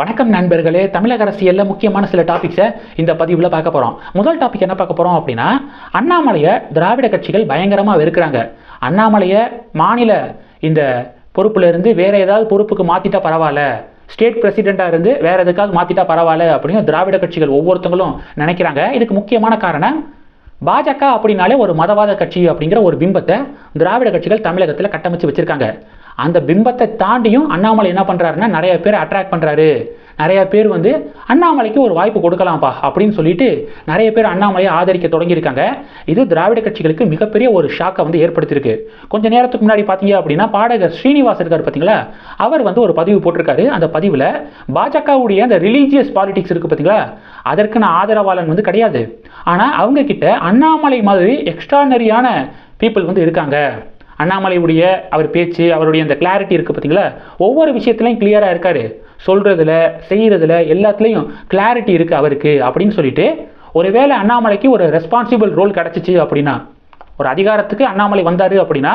வணக்கம் நண்பர்களே. தமிழக அரசியலில் முக்கியமான சில டாபிக்ஸை இந்த பதிவில் பார்க்க போகிறோம் முதல் டாபிக் என்ன பார்க்க போகிறோம் அப்படின்னா அண்ணாமலையை திராவிட கட்சிகள் பயங்கரமாக வெறுக்கிறாங்க. அண்ணாமலையை மாநில இந்த பொறுப்புலேருந்து இருந்து ஏதாவது பொறுப்புக்கு மாற்றிட்டா பரவாயில்ல. ஸ்டேட் பிரசிடெண்ட்டாக இருந்து வேறு எதுக்காக மாற்றிட்டா பரவாயில்ல அப்படின்னு திராவிட கட்சிகள் ஒவ்வொருத்தங்களும் நினைக்கிறாங்க. இதுக்கு முக்கியமான காரணம் பாஜக அப்படின்னாலே ஒரு மதவாத கட்சி அப்படிங்கிற ஒரு பிம்பத்தை திராவிட கட்சிகள் தமிழகத்தில் கட்டமைச்சு வச்சுருக்காங்க. அந்த பிம்பத்தை தாண்டியும் அண்ணாமலை என்ன பண்ணுறாருன்னா நிறைய பேர் அட்ராக்ட் பண்ணுறாரு நிறைய பேர் வந்து அண்ணாமலைக்கு ஒரு வாய்ப்பு கொடுக்கலாம்ப்பா அப்படின்னு சொல்லிட்டு நிறைய பேர் அண்ணாமலையை ஆதரிக்க தொடங்கியிருக்காங்க. இது திராவிட கட்சிகளுக்கு மிகப்பெரிய ஒரு ஷாக்கை வந்து ஏற்படுத்தியிருக்கு. கொஞ்ச நேரத்துக்கு முன்னாடி பார்த்தீங்க அப்படின்னா பாடகர் ஸ்ரீனிவாஸ் இருக்கார் பார்த்தீங்களா? அவர் வந்து ஒரு பதிவு போட்டிருக்காரு. அந்த பதிவில் பாஜகவுடைய அந்த ரிலீஜியஸ் பாலிடிக்ஸ் இருக்குது பார்த்தீங்களா? அதற்கு நான் ஆதரவாளன் வந்து கிடையாது. ஆனால் அவங்க கிட்ட அண்ணாமலை மாதிரி எக்ஸ்ட்ரானரியான பீப்புள் வந்து இருக்காங்க. அண்ணாமலையுடைய அவர் பேச்சு அவருடைய அந்த கிளாரிட்டி இருக்குது பார்த்தீங்களா ஒவ்வொரு விஷயத்துலையும் கிளியராக இருக்கார். சொல்கிறதுல செய்கிறதுல எல்லாத்துலேயும் கிளாரிட்டி இருக்குது அவருக்கு அப்படின்னு சொல்லிட்டு ஒருவேளை அண்ணாமலைக்கு ஒரு ரெஸ்பான்சிபிள் ரோல் கிடச்சிச்சு அப்படின்னா ஒரு அதிகாரத்துக்கு அண்ணாமலை வந்தார் அப்படின்னா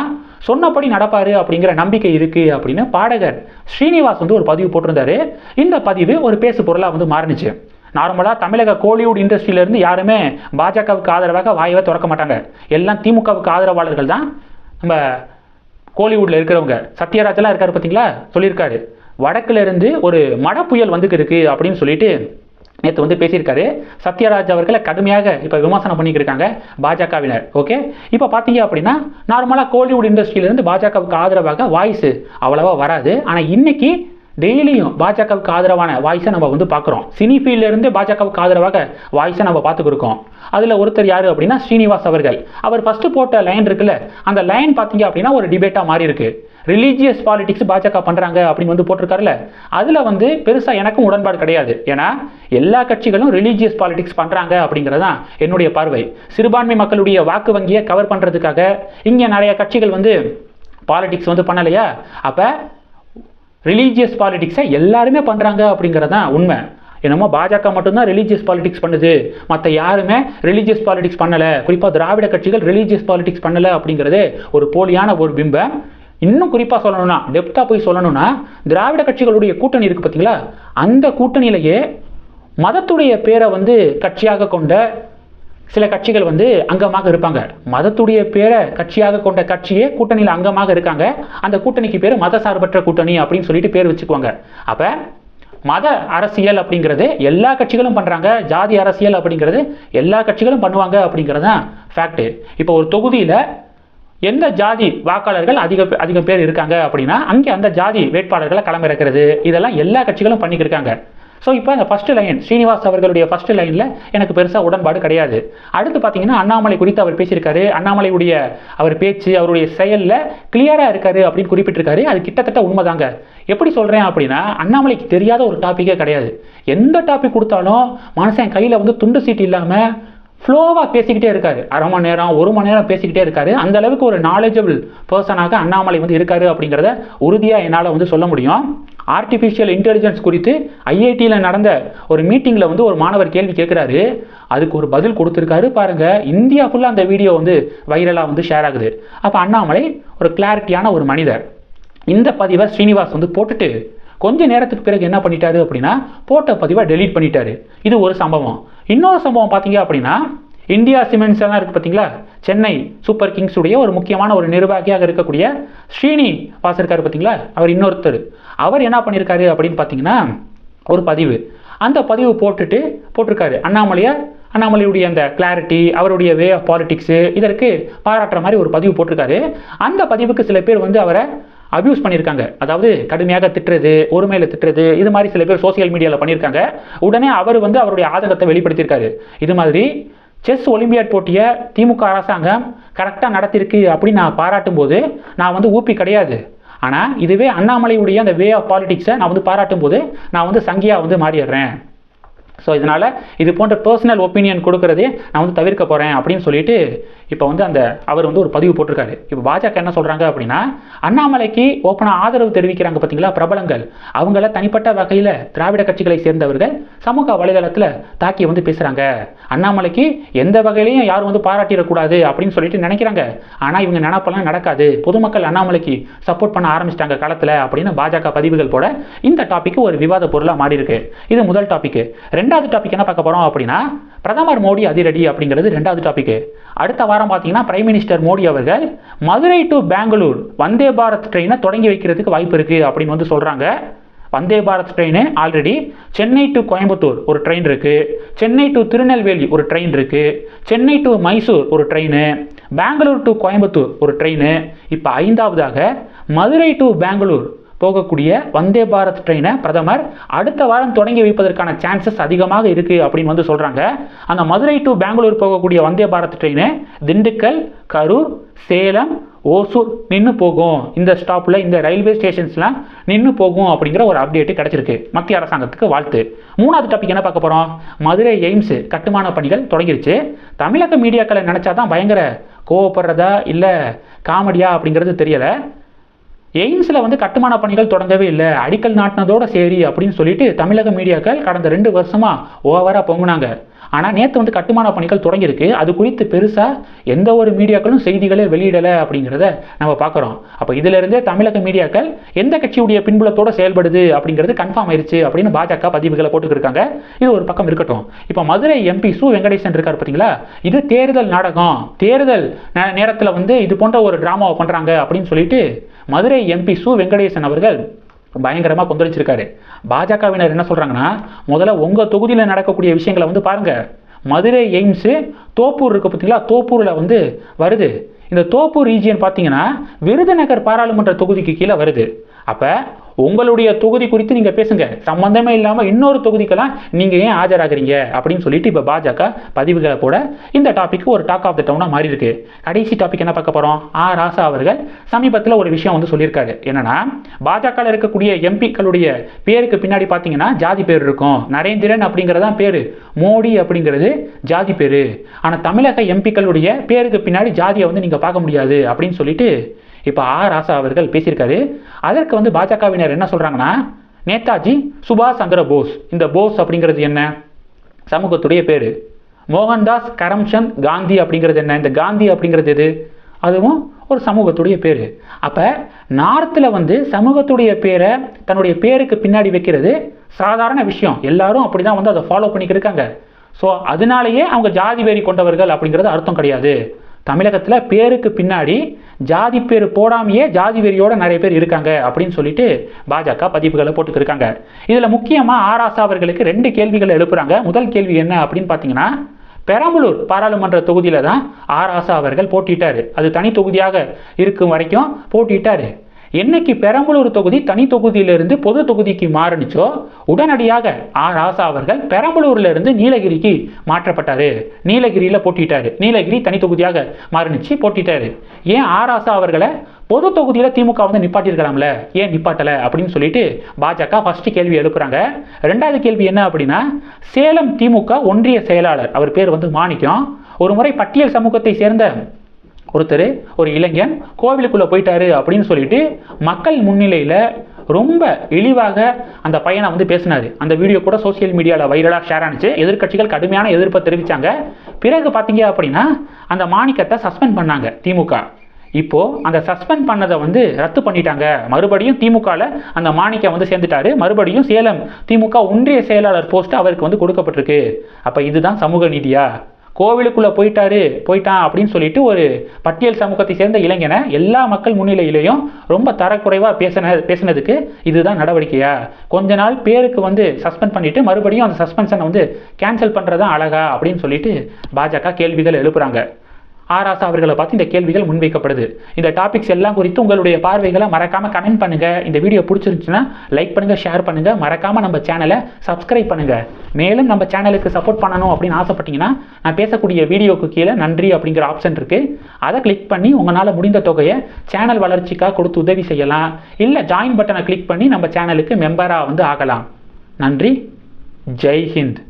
சொன்னபடி நடப்பார் அப்படிங்கிற நம்பிக்கை இருக்குது அப்படின்னு பாடகர் ஸ்ரீனிவாஸ் வந்து ஒரு பதிவு போட்டிருந்தாரு. இந்த பதிவு ஒரு பேசு பொருளாக வந்து மாறுனுச்சு. நார்மலாக தமிழக கோலிவுட் இண்டஸ்ட்ரியிலேருந்து யாருமே பாஜகவுக்கு ஆதரவாக வாயவே திறக்க மாட்டாங்க. எல்லாம் திமுகவுக்கு ஆதரவாளர்கள் தான். நம்ம கோலிவுட்டில் இருக்கிறவங்க சத்யராஜெல்லாம் இருக்கார் பார்த்தீங்களா சொல்லியிருக்காரு. வடக்குலேருந்து ஒரு மழை புயல் வந்துக்கு இருக்குது அப்படின்னு சொல்லிட்டு நேற்று வந்து பேசியிருக்காரு. சத்யராஜ் அவர்களை கடுமையாக இப்போ விமர்சனம் பண்ணிக்கிட்டு இருக்காங்க பாஜகவினர் ஓகே இப்போ பார்த்தீங்க அப்படின்னா நார்மலாக கோலிவுட் இண்டஸ்ட்ரியிலேருந்து பாஜகவுக்கு ஆதரவாக வாய்ஸ் அவ்வளோவா வராது. ஆனால் இன்னைக்கு டெய்லியும் பாஜகவுக்கு ஆதரவான வாய்ஸை நம்ம வந்து பார்க்குறோம். சினி ஃபீல்ட்லேருந்து பாஜகவுக்கு ஆதரவாக வாய்ஸை நம்ம பார்த்துக்கிருக்கோம். அதில் ஒருத்தர் யார் அப்படின்னா ஸ்ரீனிவாஸ் அவர்கள். அவர் ஃபஸ்ட்டு போட்ட லைன் இருக்குல்ல அந்த லைன் பார்த்தீங்க அப்படின்னா ஒரு டிபேட்டாக மாறி இருக்கு ரிலீஜியஸ் பாலிடிக்ஸ் பாஜக பண்ணுறாங்க அப்படின்னு வந்து போட்டிருக்காருல்ல அதில் வந்து பெருசாக எனக்கும் உடன்பாடு கிடையாது. ஏன்னா எல்லா கட்சிகளும் ரிலீஜியஸ் பாலிடிக்ஸ் பண்ணுறாங்க அப்படிங்கிறது தான் என்னுடைய பார்வை. சிறுபான்மை மக்களுடைய வாக்கு வங்கியை கவர் பண்ணுறதுக்காக இங்கே நிறைய கட்சிகள் வந்து பாலிடிக்ஸ் வந்து பண்ணலையா? அப்போ ரிலீஜியஸ் பாலிடிக்ஸை எல்லாருமே பண்ணுறாங்க அப்படிங்கிறது தான் உண்மை. என்னமோ பாஜக மட்டும்தான் ரிலீஜியஸ் பாலிடிக்ஸ் பண்ணுது. மற்ற யாருமே ரிலீஜியஸ் பாலிடிக்ஸ் பண்ணலை. குறிப்பாக திராவிட கட்சிகள் ரிலீஜியஸ் பாலிடிக்ஸ் பண்ணலை அப்படிங்கிறது ஒரு போலியான ஒரு பிம்பம் இன்னும் குறிப்பாக சொல்லணும்னா டெப்த்தாக போய் சொல்லணும்னா திராவிட கட்சிகளுடைய கூட்டணி இருக்குது பார்த்தீங்களா அந்த கூட்டணியிலேயே மதத்துடைய பேரை வந்து கட்சியாக கொண்ட சில கட்சிகள் வந்து அங்கமாக இருப்பாங்க. மதத்துடைய பேரை கட்சியாக கொண்ட கட்சியே கூட்டணியில் அங்கமாக இருக்காங்க. அந்த கூட்டணிக்கு பேர் மத சார்பற்ற கூட்டணி அப்படின்னு சொல்லிட்டு பேர் வச்சுக்குவாங்க. அப்போ மத அரசியல் அப்படிங்கிறது எல்லா கட்சிகளும் பண்ணுறாங்க ஜாதி அரசியல் அப்படிங்கிறது எல்லா கட்சிகளும் பண்ணுவாங்க அப்படிங்கிறது தான் ஃபேக்ட்டு இப்போ ஒரு தொகுதியில் எந்த ஜாதி வாக்காளர்கள் அதிக அதிகம் பேர் இருக்காங்க அப்படின்னா அங்கே அந்த ஜாதி வேட்பாளர்களை களமிறக்கிறது இதெல்லாம் எல்லா கட்சிகளும் பண்ணிக்கிட்டு இருக்காங்க. ஸோ இப்போ அந்த ஃபஸ்ட்டு லைன் ஸ்ரீனிவாஸ் அவர்களுடைய ஃபஸ்ட்டு லைனில் எனக்கு பெருசாக உடன்பாடு கிடையாது. அடுத்து பார்த்தீங்கன்னா அண்ணாமலை குறித்து அவர் பேசியிருக்காரு. அண்ணாமலையுடைய அவர் பேச்சு அவருடைய செயலில் கிளியராக இருக்காரு அப்படின்னு குறிப்பிட்டிருக்காரு. அது கிட்டத்தட்ட உண்மைதாங்க. எப்படி சொல்கிறேன் அப்படின்னா அண்ணாமலைக்கு தெரியாத ஒரு டாப்பிக்கே கிடையாது. எந்த டாபிக் கொடுத்தாலும் மனுஷன் கையில் வந்து துண்டு சீட்டு இல்லாமல் ஃப்ளோவாக பேசிக்கிட்டே இருக்காரு. அரை மணி நேரம் ஒரு மணி நேரம் பேசிக்கிட்டே இருக்காரு. அந்த அளவுக்கு ஒரு நாலேஜபிள் பர்சனாக அண்ணாமலை வந்து இருக்காரு அப்படிங்கிறத உறுதியாக என்னால் வந்து சொல்ல முடியும். ஆர்டிஃபிஷியல் இன்டெலிஜென்ஸ் குறித்து ஐஐடியில் நடந்த ஒரு மீட்டிங்கில் வந்து ஒரு மாணவர் கேள்வி கேட்குறாரு. அதுக்கு ஒரு பதில் கொடுத்துருக்காரு பாருங்கள் இந்தியா ஃபுல்லாக அந்த வீடியோ வந்து வைரலாக வந்து ஷேர் ஆகுது. அப்போ அண்ணாமலை ஒரு கிளாரிட்டியான ஒரு மனிதர். இந்த பதிவை ஸ்ரீனிவாஸ் வந்து போட்டுட்டு கொஞ்ச நேரத்துக்கு பிறகு என்ன பண்ணிட்டாரு அப்படின்னா போட்ட பதிவை டெலீட் பண்ணிட்டாரு. இது ஒரு சம்பவம். இன்னொரு சம்பவம் பார்த்தீங்க அப்படின்னா இந்தியா சிமெண்ட்ஸ் எல்லாம் இருக்குது பார்த்தீங்களா? சென்னை சூப்பர் கிங்ஸ் உடைய ஒரு முக்கியமான ஒரு நிர்வாகியாக இருக்கக்கூடிய ஸ்ரீனி வாஸ் இருக்காரு பார்த்தீங்களா? அவர் இன்னொருத்தர். அவர் என்ன பண்ணியிருக்காரு அப்படின்னு பார்த்தீங்கன்னா ஒரு பதிவு. அந்த பதிவு போட்டுட்டு போட்டிருக்காரு. அண்ணாமலையை அண்ணாமலையுடைய அந்த கிளாரிட்டி அவருடைய வே ஆஃப் பாலிடிக்ஸு இதற்கு பாராட்டுற மாதிரி ஒரு பதிவு போட்டிருக்காரு. அந்த பதிவுக்கு சில பேர் வந்து அவரை அபியூஸ் பண்ணியிருக்காங்க அதாவது கடுமையாக திட்டுறது ஒருமையில் திட்டுறது இது மாதிரி சில பேர் சோஷியல் மீடியாவில் பண்ணியிருக்காங்க உடனே அவர் வந்து அவருடைய ஆதங்கத்தை வெளிப்படுத்தியிருக்காரு. இது மாதிரி செஸ் ஒலிம்பியாட் போட்டியை திமுக அரசாங்கம் கரெக்டாக நடத்திருக்கு அப்படின்னு நான் பாராட்டும் போது நான் வந்து ஊப்பி கிடையாது. ஆனால் இதுவே அண்ணாமலையுடைய அந்த வே ஆஃப் பாலிடிக்ஸை நான் வந்து பாராட்டும் போது நான் வந்து சங்கியாக வந்து மாறிடுறேன். ஸோ இதனால் இது போன்ற பர்சனல் ஒப்பீனியன் கொடுக்கறதே நான் வந்து தவிர்க்க போகிறேன் அப்படின்னு சொல்லிட்டு இப்போ வந்து அந்த அவர் வந்து ஒரு பதிவு போட்டிருக்காரு. இப்போ பாஜக என்ன சொல்கிறாங்க அப்படின்னா அண்ணாமலைக்கு ஓப்பனாக ஆதரவு தெரிவிக்கிறாங்க பார்த்தீங்களா பிரபலங்கள். அவங்கள தனிப்பட்ட வகையில் திராவிட கட்சிகளை சேர்ந்தவர்கள் சமூக வலைதளத்தில் தாக்கி வந்து பேசுகிறாங்க அண்ணாமலைக்கு எந்த வகையிலையும் யாரும் வந்து பாராட்டிடக்கூடாது அப்படின்னு சொல்லிட்டு நினைக்கிறாங்க. ஆனால் இவங்க நினப்பெல்லாம் நடக்காது. பொதுமக்கள் அண்ணாமலைக்கு சப்போர்ட் பண்ண ஆரம்பிச்சிட்டாங்க காலத்தில் அப்படின்னு பாஜக பதிவுகள் போட இந்த டாபிக் ஒரு விவாத பொருளாக மாறி இருக்கு இது முதல் டாபிக் ரெண்டாவது டாபிக் என்ன பார்க்க போகிறோம் அப்படின்னா பிரதமர் மோடி அதிரடி அப்படிங்கிறது ரெண்டாவது டாபிக் அடுத்த வாரம் பார்த்தீங்கன்னா பிரைம் மினிஸ்டர் மோடி அவர்கள் மதுரை டு பெங்களூர் வந்தே பாரத் ட்ரெயினை தொடங்கி வைக்கிறதுக்கு வாய்ப்பு இருக்குது அப்படின்னு வந்து சொல்கிறாங்க Vande Bharat train already Chennai to Coimbatore ஒரு ட்ரெயின் இருக்குது சென்னை டு திருநெல்வேலி ஒரு ட்ரெயின் இருக்குது சென்னை டு மைசூர் ஒரு ட்ரெயின் பெங்களூர் டு கோயம்புத்தூர் ஒரு ட்ரெயின் இப்போ ஐந்தாவதாக மதுரை டு பெங்களூர் போகக்கூடிய வந்தே பாரத் ட்ரெயினை பிரதமர் அடுத்த வாரம் தொடங்கி வைப்பதற்கான சான்சஸ் அதிகமாக இருக்குது அப்படின்னு வந்து சொல்கிறாங்க அந்த மதுரை டு பெங்களூர் போகக்கூடிய வந்தே பாரத் ட்ரெயினை திண்டுக்கல் கரூர் சேலம் ஓசூர் நின்று போகும். இந்த ஸ்டாப்பில் இந்த ரயில்வே ஸ்டேஷன்ஸ்லாம் நின்று போகும் அப்படிங்கிற ஒரு அப்டேட்டு கிடச்சிருக்கு. மத்திய அரசாங்கத்துக்கு வாழ்த்து. மூணாவது டாபிக் என்ன பார்க்க போகிறோம் மதுரை எய்ம்ஸ் கட்டுமான பணிகள் தொடங்கிருச்சு. தமிழக மீடியாக்களை நினச்சா தான் பயங்கர கோவப்படுறதா இல்லை காமெடியா அப்படிங்கிறது தெரியலை. எய்ம்ஸில் வந்து கட்டுமான பணிகள் தொடங்கவே இல்லை. அடிக்கல் நாட்டினதோட சரி அப்படின்னு சொல்லிட்டு தமிழக மீடியாக்கள் கடந்த ரெண்டு வருஷமாக ஓவராக பொங்குனாங்க. ஆனால் நேற்று வந்து கட்டுமான பணிகள் தொடங்கியிருக்கு. அது குறித்து பெருசாக எந்த ஒரு மீடியாக்களும் செய்திகளே வெளியிடலை அப்படிங்கிறத நம்ம பார்க்குறோம். அப்போ இதிலிருந்தே தமிழக மீடியாக்கள் எந்த கட்சியுடைய பின்புலத்தோடு செயல்படுது அப்படிங்கிறது கன்ஃபார்ம் ஆயிடுச்சு அப்படின்னு பாஜக பதிவுகளை போட்டுக்கிருக்காங்க இது ஒரு பக்கம் இருக்கட்டும். இப்போ மதுரை எம்பி சு வெங்கடேசன் இருக்கார் பார்த்தீங்களா இது தேர்தல் நாடகம். தேர்தல் நேரத்தில் வந்து இது போன்ற ஒரு ட்ராமாவை பண்ணுறாங்க அப்படின்னு சொல்லிட்டு மதுரை எம்பி சு வெங்கடேசன் அவர்கள் பயங்கரமாக கொந்தளிச்சிருக்காரு. பாஜகவினர் என்ன சொல்கிறாங்கன்னா முதல்ல உங்கள் தொகுதியில் நடக்கக்கூடிய விஷயங்களை வந்து பாருங்கள் மதுரை எய்ம்ஸு தோப்பூர் இருக்குது பார்த்தீங்களா? தோப்பூரில் வந்து வருது. இந்த தோப்பூர் ரீஜியன் பார்த்தீங்கன்னா விருதுநகர் பாராளுமன்ற தொகுதிக்கு கீழே வருது. அப்போ உங்களுடைய தொகுதி குறித்து நீங்கள் பேசுங்க. சம்மந்தமே இல்லாமல் இன்னொரு தொகுதிக்கெல்லாம் நீங்கள் ஏன் ஆஜராகிறீங்க? அப்படின்னு சொல்லிட்டு இப்போ பாஜக பதிவுகளை போட இந்த டாபிக் ஒரு டாக் ஆஃப் த டவுனாக மாறி இருக்கு. கடைசி டாபிக் என்ன பார்க்க போகிறோம் ஆ ராசா அவர்கள் சமீபத்தில் ஒரு விஷயம் வந்து சொல்லியிருக்காரு. என்னன்னா பாஜகவில் இருக்கக்கூடிய எம்பிக்களுடைய பேருக்கு பின்னாடி பார்த்தீங்கன்னா ஜாதி பேர் இருக்கும். நரேந்திரன் அப்படிங்கிறதான் பேர். மோடி அப்படிங்கிறது ஜாதி பேர். ஆனால் தமிழக எம்பிக்களுடைய பேருக்கு பின்னாடி ஜாதியை வந்து நீங்கள் பார்க்க முடியாது அப்படின்னு சொல்லிட்டு இப்போ ஆ ராசா அவர்கள் பேசியிருக்காரு. அதற்கு வந்து பாஜகவினர் என்ன சொல்கிறாங்கன்னா நேதாஜி சுபாஷ் சந்திர போஸ் இந்த போஸ் அப்படிங்கிறது என்ன? சமூகத்துடைய பேர். மோகன்தாஸ் கரம்சந்த் காந்தி அப்படிங்கிறது என்ன? இந்த காந்தி அப்படிங்கிறது எது? அதுவும் ஒரு சமூகத்துடைய பேர். அப்போ நார்த்தில் வந்து சமூகத்துடைய பேரை தன்னுடைய பேருக்கு பின்னாடி வைக்கிறது சாதாரண விஷயம். எல்லாரும் அப்படி தான் வந்து அதை ஃபாலோ பண்ணிக்கிட்டு இருக்காங்க. ஸோ அதனாலேயே அவங்க ஜாதி வெறி கொண்டவர்கள் அப்படிங்கிறது அர்த்தம் கிடையாது. தமிழகத்தில் பேருக்கு பின்னாடி ஜாதி பேர் போடாமையே ஜாதி வெறியோட நிறைய பேர் இருக்காங்க அப்படின்னு சொல்லிட்டு பாஜக பதிவுகளை போட்டுக்கிருக்காங்க இதில் முக்கியமாக ஆராசா அவர்களுக்கு ரெண்டு கேள்விகள் எழுப்புறாங்க. முதல் கேள்வி என்ன அப்படின்னு பார்த்தீங்கன்னா பெரம்பலூர் பாராளுமன்ற தொகுதியில் தான் ஆராசா அவர்கள் போட்டிட்டார். அது தனி தொகுதியாக இருக்கும் வரைக்கும் போட்டிட்டார். என்னைக்கு பெரம்பலூர் தொகுதி தனி தொகுதியிலிருந்து பொது தொகுதிக்கு மாறினுச்சோ உடனடியாக ஆ. ராசா அவர்கள் பெரம்பலூர்ல இருந்து நீலகிரிக்கு மாற்றப்பட்டாரு. நீலகிரியில் போட்டிட்டாரு நீலகிரி தனி தொகுதியாக மாறினுச்சு போட்டிட்டாரு ஏன் ஆ. ராசா அவர்களை பொது தொகுதியில் திமுக வந்து நிப்பாட்டியிருக்கலாம்ல? ஏன் நிப்பாட்டலை அப்படின்னு சொல்லிட்டு பாஜக ஃபர்ஸ்ட் கேள்வி எழுப்புறாங்க. ரெண்டாவது கேள்வி என்ன அப்படின்னா சேலம் திமுக ஒன்றிய செயலாளர் அவர் பேர் வந்து மாணிக்கம் ஒரு முறை பட்டியல் சமூகத்தை சேர்ந்த ஒருத்தர் ஒரு இளைஞன் கோவிலுக்குள்ளே போயிட்டாரு அப்படின்னு சொல்லிட்டு மக்கள் முன்னிலையில் ரொம்ப இழிவாக அந்த பையனை வந்து பேசினார். அந்த வீடியோ கூட சோசியல் மீடியாவில் வைரலாக ஷேர் ஆனிச்சு. எதிர்கட்சிகள் கடுமையான எதிர்ப்பை தெரிவித்தாங்க பிறகு பார்த்தீங்க அப்படின்னா அந்த மாணிக்கத்தை சஸ்பெண்ட் பண்ணாங்க திமுக. இப்போது அந்த சஸ்பெண்ட் பண்ணதை வந்து ரத்து பண்ணிட்டாங்க. மறுபடியும் திமுகவில் அந்த மாணிக்கம் வந்து சேர்ந்துட்டாரு. மறுபடியும் சேலம் திமுக ஒன்றிய செயலாளர் போஸ்ட் அவருக்கு வந்து கொடுக்கப்பட்டிருக்கு. அப்போ இதுதான் சமூக நீதியா? கோவிலுக்குள்ளே போயிட்டாரு போயிட்டான் அப்படின்னு சொல்லிட்டு ஒரு பட்டியல் சமூகத்தை சேர்ந்த இளைஞனை எல்லா மக்கள் முன்னிலையிலையும் ரொம்ப தரக்குறைவாக பேசின பேசினதுக்கு இதுதான் நடவடிக்கையா? கொஞ்ச நாள் பேருக்கு வந்து சஸ்பெண்ட் பண்ணிட்டு மறுபடியும் அந்த சஸ்பென்ஷனை வந்து கேன்சல் பண்ணுறது அழகா அப்படின்னு சொல்லிட்டு பாஜக கேள்விகள் எழுப்புறாங்க. ஆராசா அவர்களை பார்த்து இந்த கேள்விகள் முன்வைக்கப்படுது. இந்த டாபிக்ஸ் எல்லாம் குறித்து உங்களுடைய பார்வைகளை மறக்காமல் கமெண்ட் பண்ணுங்கள் இந்த வீடியோ பிடிச்சிருந்துச்சுன்னா லைக் பண்ணுங்கள் ஷேர் பண்ணுங்கள் மறக்காமல் நம்ம சேனலை சப்ஸ்கிரைப் பண்ணுங்கள் மேலும் நம்ம சேனலுக்கு சப்போர்ட் பண்ணணும் அப்படின்னு ஆசைப்பட்டீங்கன்னா நான் பேசக்கூடிய வீடியோக்கு கீழே நன்றி அப்படிங்கிற ஆப்ஷன் இருக்குது அதை கிளிக் பண்ணி உங்களால் முடிந்த தொகையை சேனல் வளர்ச்சிக்காக கொடுத்து உதவி செய்யலாம். இல்லை ஜாயின் பட்டனை கிளிக் பண்ணி நம்ம சேனலுக்கு மெம்பராக வந்து ஆகலாம். நன்றி. ஜெய் ஹிந்த்.